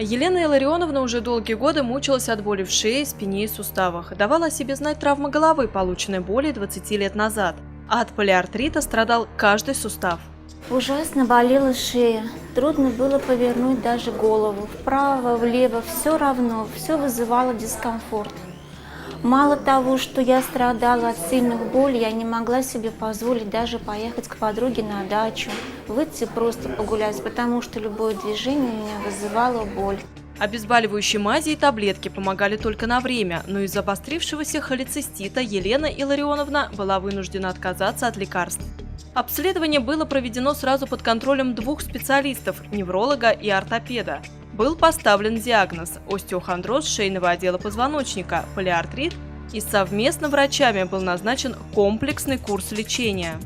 Елена Илларионовна уже долгие годы мучилась от боли в шее, спине и суставах. Давала о себе знать травма головы, полученная более 20 лет назад. А от полиартрита страдал каждый сустав. Ужасно болела шея. Трудно было повернуть даже голову. Вправо, влево, все равно, все вызывало дискомфорт. Мало того, что я страдала от сильных болей, я не могла себе позволить даже поехать к подруге на дачу, выйти просто погулять, потому что любое движение меня вызывало боль. Обезболивающие мази и таблетки помогали только на время, но из-за обострившегося холецистита Елена Илларионовна была вынуждена отказаться от лекарств. Обследование было проведено сразу под контролем двух специалистов – невролога и ортопеда. Был поставлен диагноз – остеохондроз шейного отдела позвоночника, полиартрит, и совместно врачами был назначен комплексный курс лечения.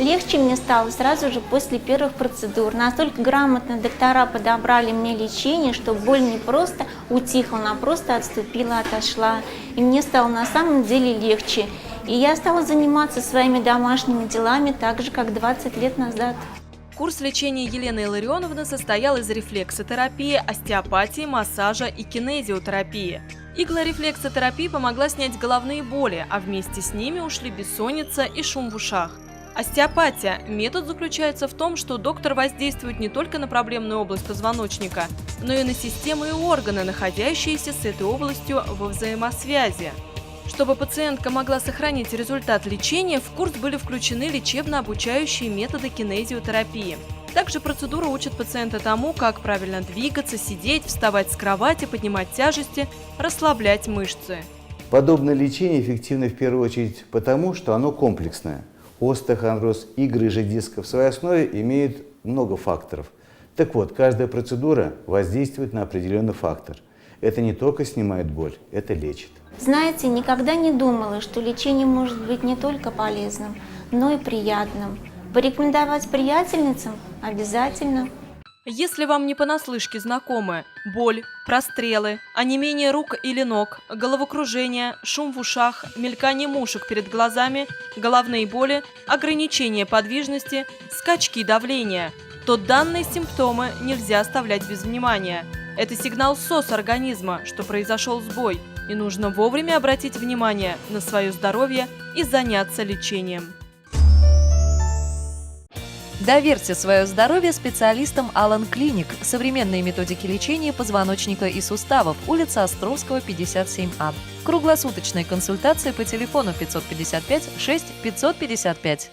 Легче мне стало сразу же после первых процедур. Настолько грамотно доктора подобрали мне лечение, что боль не просто утихла, она просто отступила, отошла. И мне стало на самом деле легче. И я стала заниматься своими домашними делами так же, как 20 лет назад. Курс лечения Елены Илларионовны состоял из рефлексотерапии, остеопатии, массажа и кинезиотерапии. Иглорефлексотерапия помогла снять головные боли, а вместе с ними ушли бессонница и шум в ушах. Остеопатия. Метод заключается в том, что доктор воздействует не только на проблемную область позвоночника, но и на системы и органы, находящиеся с этой областью во взаимосвязи. Чтобы пациентка могла сохранить результат лечения, в курс были включены лечебно-обучающие методы кинезиотерапии. Также процедура учит пациента тому, как правильно двигаться, сидеть, вставать с кровати, поднимать тяжести, расслаблять мышцы. Подобное лечение эффективно в первую очередь потому, что оно комплексное. Остеохондроз и грыжа диска в своей основе имеют много факторов. Так вот, каждая процедура воздействует на определенный фактор. Это не только снимает боль, это лечит. Знаете, никогда не думала, что лечение может быть не только полезным, но и приятным. Порекомендовать приятельницам обязательно. Если вам не понаслышке знакомы боль, прострелы, онемение рук или ног, головокружение, шум в ушах, мелькание мушек перед глазами, головные боли, ограничение подвижности, скачки давления, то данные симптомы нельзя оставлять без внимания. Это сигнал СОС организма, что произошел сбой, и нужно вовремя обратить внимание на свое здоровье и заняться лечением. Доверьте свое здоровье специалистам Алан Клиник. Современные методики лечения позвоночника и суставов. Улица Островского, 57А. Круглосуточные консультации по телефону 555 6 555.